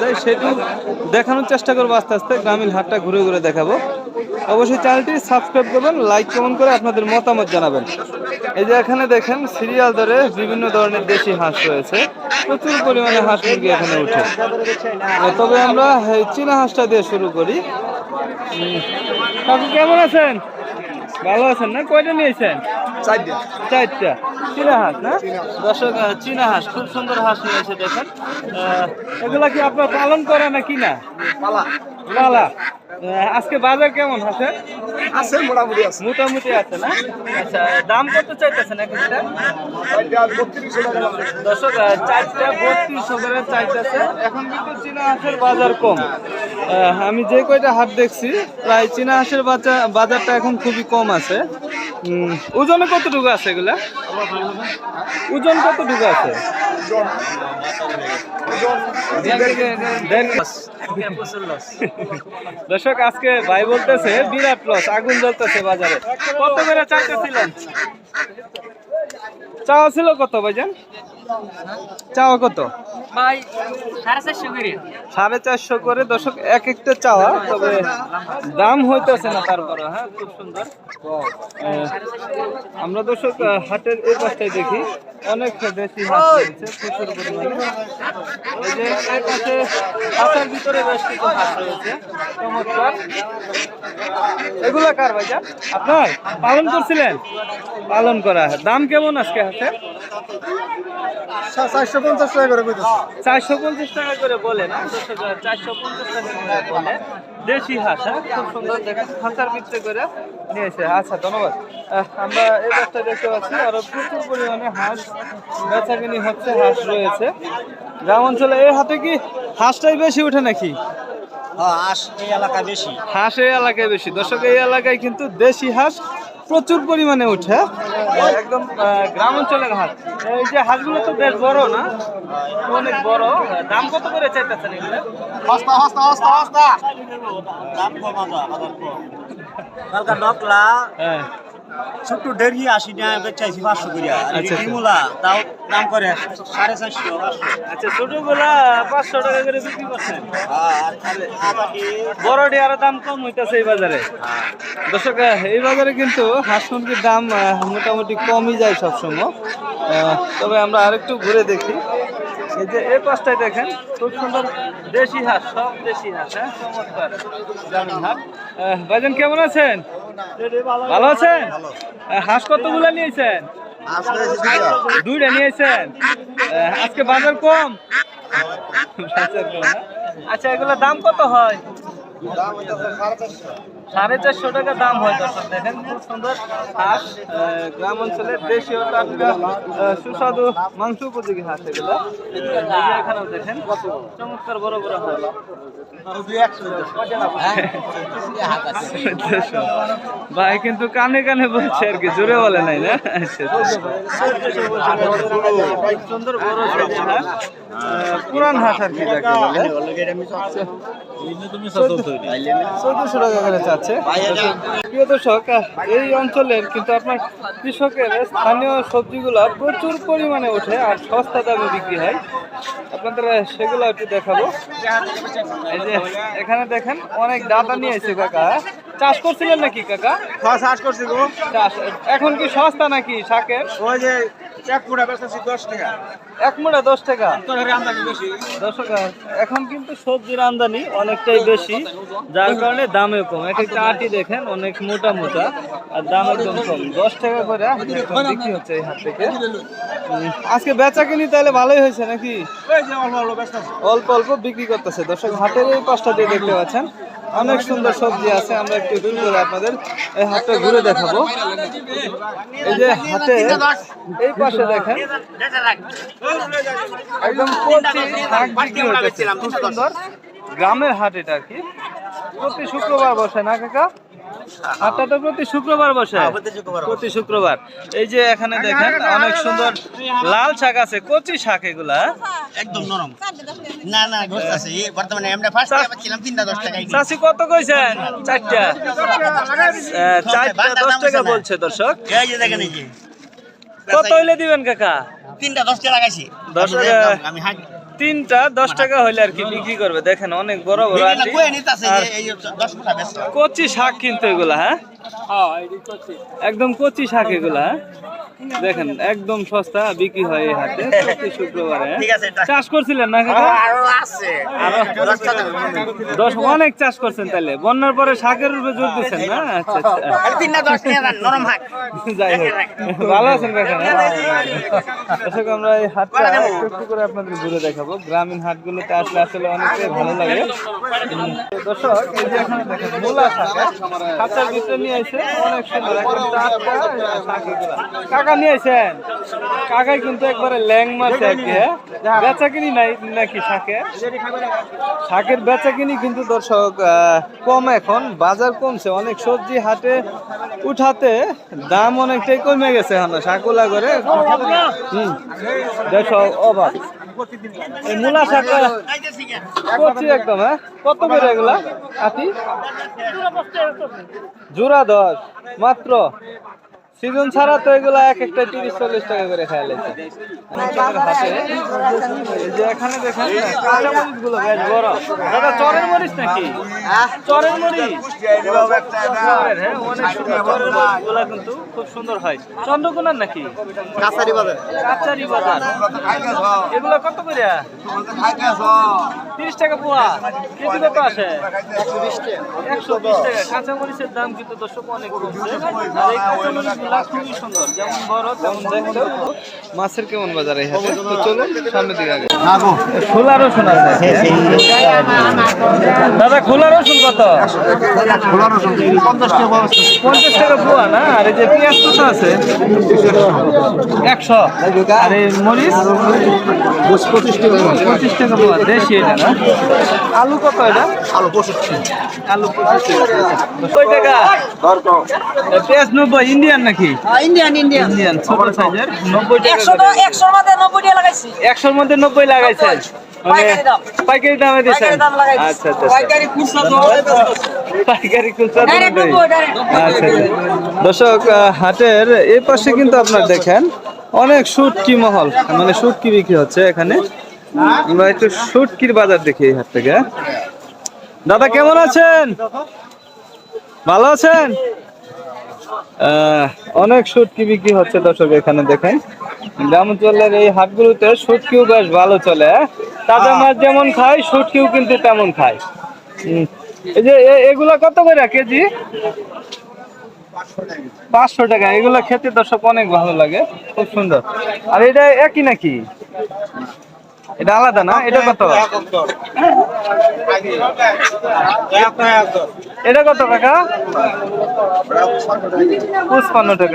যায়, সেটু দেখানোর চেষ্টা করব আস্তে আস্তে, গ্রামীণ হাটটা ঘুরে ঘুরে দেখাবো। অবশ্যই চ্যানেলটি সাবস্ক্রাইব করবেন, লাইক, কমেন্ট করে আপনাদের মতামত জানাবেন। এই যে এখানে দেখেন, সিরিয়াল ধরে বিভিন্ন ধরনের দেশি হাঁস রয়েছে। প্রচুর পরিমাণে হাঁস মুরগি এখানে উঠে। তবে আমরা চীনা হাঁসটা দিয়ে শুরু করি। কেমন আছেন? ভালো আছেন না? কয়টা নিয়েছেন চারটা। চীনা হাঁস না? দর্শক চীনা হাঁস খুব সুন্দর হাঁস নিয়েছে দেখেন। এগুলা কি আপনার পালন করে না কিনা পালা। আহ, আজকে বাজার কেমন হাঁসের? আছে মোটামুটি আছে। মোটামুটি আছে না? আচ্ছা দাম কত চাইতেছেন এক একটা। দর্শক চারটা বত্রিশশো করে চাইতেছে। এখন কিন্তু চীনা হাঁসের বাজার কম। আমি যে কয়টা হাট দেখছি, প্রায় চীনা হাঁসের বাজার বাজারটা এখন খুবই কম আছে। ওজনে কতটুকু আছে এগুলা? ওজন কতটুকু আছে? দর্শক, আজকে ভাই বলতেছে, বিরাট লস আগুন জ্বলতেছে বাজারে। কত করে চাইতেছিলেন? চাওয়া ছিল কত, ভাইজান? চাওয়া কত? ভাই সাড়ে চারশো করে। দর্শক এক একটা চাওয়া তবে দাম হইতেছে না তারপরে হ্যাঁ? খুব সুন্দর। আমরা দর্শক হাটের এই পাশটায় দেখি। অনেক দেশি হাট রয়েছে প্রচুর পরিমাণে। এই যে এই পাশে হাতের ভিতরে বেশ কিছু হাট রয়েছে। চমৎকার। এগুলা কার ভাইজান আপনার? পালন করছিলেন? পালন করা। দাম কেমন আজকে হাটের চারশো পঞ্চাশ টাকা করে কইতেছে। চারশো পঞ্চাশ টাকা করে বলে না চারশো পঞ্চাশ টাকা করে বলে। দেশি হাঁস হ্যাঁ? খুব সুন্দর দেখেন হাঁসার ভিতরে করে নিয়েছে। আচ্ছা ধন্যবাদ। আমরা এই গাছটা দেখতে পাচ্ছি আরও প্রচুর পরিমাণে হাঁস বেচাকিনি হচ্ছে হাঁস রয়েছে। গ্রাম অঞ্চলে এই হাটে কি হাঁসটাই বেশি উঠে নাকি? হাঁস এই এলাকা বেশি। হাঁস এই এলাকায় বেশি। দর্শক এই এলাকায় কিন্তু দেশি হাঁস প্রচুর পরিমাণে উঠে। একদম গ্রাম অঞ্চলের হাট। এই যে হাঁসগুলো তো বেশ বড় না? অনেক বড়। দাম কত করে চাইতেছেন এগুলো? হস্তা হস্তা হস্তা হস্তা দাম কম বাজার বাজার কম। কালকা নকলা হ্যাঁ। ছোট্ট দেড়ি আশি টাকা বেচাইছি পাঁচশো করিয়া। আর। ডিমুলা তাও দাম করে সাড়ে চারশো আচ্ছা ছোটগুলা পাঁচশো টাকা করে বিক্রি করছেন? আর খালি বড়টি আরও দাম কম হইতেছে এই বাজারে। দর্শক এই বাজারে কিন্তু হাঁস মুরগির দাম মোটামুটি কমই যায় সবসময়। তবে আমরা আরেকটু ঘুরে দেখি। এই যে এই পাশটায় দেখেন খুব সুন্দর দেশি হাঁস সব দেশি হাঁস হ্যাঁ চমৎকার। হাট আহ, ভাইজান কেমন আছেন? ভালো আছেন? হাঁস কতগুলা নিয়েছেন? দুইটা। নিয়েছেন। আজকে বাজার কম? না? আচ্ছা এগুলোর দাম কত হয়? সাড়ে চারশো। টাকা দাম হয় দর্শক দেখেন খুব সুন্দর হাঁস গ্রাম অঞ্চলের দেশীয় টাটকা সুস্বাদু মাংস উপযোগী হাঁস এগুলো। এখানেও দেখেন চমৎকার বড় বড় হাঁস। ভাই কিন্তু কানে কানে বলছে আর কি জোরে বলে নাই না? আচ্ছা, সুন্দর বড় পুরান হাঁস আর কি যাকে বলে। চোদ্দশো টাকা করে চাচ্ছে। প্রিয় দর্শক এই অঞ্চলের কিন্তু আপনার কৃষকের স্থানীয় সবজিগুলো প্রচুর পরিমাণে ওঠে আর সস্তা দামে বিক্রি হয়। আপনাদের সেগুলো একটু দেখাবো। এই যে এখানে দেখেন অনেক ডাটা নিয়ে এসে কাকা। চাষ করছিলেন নাকি কাকা? হ্যাঁ চাষ করছি চাষ এখন কি সস্তা নাকি শাকের? ওই যে এক দশ টাকা। এক মোড়া দশ টাকা? ঘরে আমদানি এখন কিন্তু সবজির আমদানি অনেকটাই বেশি যার কারণে দামে কম। এক একটা আটি দেখেন অনেক মোটা মোটা। দাম একদম কম। দশ টাকা করে এখন বিক্রি হচ্ছে এই হাট থেকে। আজকে বেচা কিনি তাহলে ভালোই হয়েছে নাকি? অল্প অল্প বিক্রি করতেছে। দর্শক হাটের এই পাশটা দিয়ে দেখতে পাচ্ছেন। অনেক সুন্দর সবজি আছে। আমরা একটু দূর করে আপনাদের এই হাটটা ঘুরে দেখাবো। এই যে হাটে এই পাশে দেখেন একদম সুন্দর। গ্রামের হাট এটা আর কি। প্রতি শুক্রবার বসে না কাকা? হাটটা তো প্রতি শুক্রবার বসে? প্রতি শুক্রবার এই যে এখানে দেখেন অনেক সুন্দর লাল শাক আছে কচি শাক এগুলা একদম নরম। না না আছে। বর্তমানে আমরা ফার্স্ট পাচ্ছিলাম তিনটা দশ টাকা চাষি কত কইছেন? টাকা বলছে দর্শক। এই যে দেখেন এই যে। কত হইলে দিবেন কাকা? তিনটা দশ টাকা লাগাইছি। দশ টাকা। আমি হাঁট তিনটা দশ টাকা হইলে আর কি বিক্রি করবে। দেখেন অনেক বড় বড় আছে কচি শাক কিন্তু এগুলা হ্যাঁ? একদম কচি শাক এগুলা হ্যাঁ? দেখেন একদম সস্তা বিক্রি হয় এই হাটে প্রতি শুক্রবারে হ্যাঁ? চাষ করছিলেন না দশ অনেক চাষ করছেন তাহলে বন্যার পরে শাকের উপরে জোর দিচ্ছেন না? আচ্ছা আচ্ছা। যাই হোক। ভালো আছেন কাকা দর্শক আমরা এই হাটটা একটু করে আপনাদের ঘুরে দেখাবো। গ্রামীণ হাটগুলোতে আসলে আসলে অনেকটাই ভালো লাগে। দর্শক এই যে এখানে দেখেন মূলা শাক হ্যাঁ? ভিতরে নিয়ে এসে অনেক সুন্দর একদম টাটকা শাক এগুলা। কাকা নিয়ে এসেন কাকাই কিন্তু একবারে ল্যাং আর কি হ্যাঁ? বেচা কিনি নাই নাকি শাকে? শাকের বেচা কিনি কিন্তু দর্শক কম এখন বাজার কমছে অনেক সবজি হাটে উঠাতে দাম অনেকটাই কমে গেছে এখন শাকুলা করে হুম দর্শক এই মূলা শাকটা করছি একদম হ্যাঁ? কত করে এগুলা? আটি? জোড়া দশ মাত্র সিজন ছাড়া তো এগুলা এক একটা তিরিশ চল্লিশ টাকা করে খাওয়া লেছে এই যে এখানে দেখেন কাঁচা গুলো বেশ বড়। দাদা চরের মরিচ নাকি? চরের মরিচ? হ্যাঁ, অনেক সুন্দর। চরের মরিচগুলা কিন্তু খুব সুন্দর হয়। চন্দ্রকোনার নাকি? কাছারি বাজার। কাচারি বাজার। এগুলো কত করে? তিরিশ টাকা পোয়া। কেজি কত আসে? একশো বিশ টাকা। কাঁচা মরিচের দাম কিন্তু দর্শক অনেক কমছে আর এই কাঁচা মরিচগুলা খুবই সুন্দর যেমন বড় তেমন দেখতে। মাছের কেমন বাজার এই হাটে? তো চলুন সামনের দিকে আগে। খোলা রসুন আছে দাদা খোলা রসুন কত? পঞ্চাশ টাকা পোয়া না? আর এই যে পেঁয়াজ কত আছে? একশো। আর এই মরিচ? পঁচিশ টাকা পোয়া দেশি এটা না? আলু কত এটা? আলু আলু পঁচিশ টাকা? টাকা। পেঁয়াজ নব্বই ইন্ডিয়ান নাকি? ইন্ডিয়ান ইন্ডিয়ান ইন্ডিয়ান ছোট সাইজের টাকা মধ্যে নব্বই টাকা লাগাইছি। একশোর মধ্যে নব্বই লাগাইছেন? পাইকারি দাম। দিচ্ছেন আচ্ছা আচ্ছা পাইকারি খুচরা পাইকারি খুচরা। দর্শক হাটের এই পাশে কিন্তু আপনার দেখেন অনেক সুটকি মহল। মানে সুটকি বিক্রি হচ্ছে এখানে। আমরা একটু সুটকির বাজার দেখি এই হাট থেকে। দাদা কেমন আছেন? ভালো আছেন? অনেক সুটকি বিক্রি হচ্ছে দর্শক এখানে দেখেন। গ্রামাঞ্চলের এই হাটগুলোতে সুটকিও বেশ ভালো চলে হ্যাঁ? তাজা মাছ যেমন খায়, সুটকিও কিন্তু তেমন খায়। এই যে এগুলা কত করে কেজি? পাঁচশো টাকা। এগুলো খেতে দর্শক অনেক ভালো লাগে, খুব সুন্দর। আর এটা একই নাকি? এটা আলাদা না? এটা কত? এটা কত কাকা পঁচপান্ন টাকা।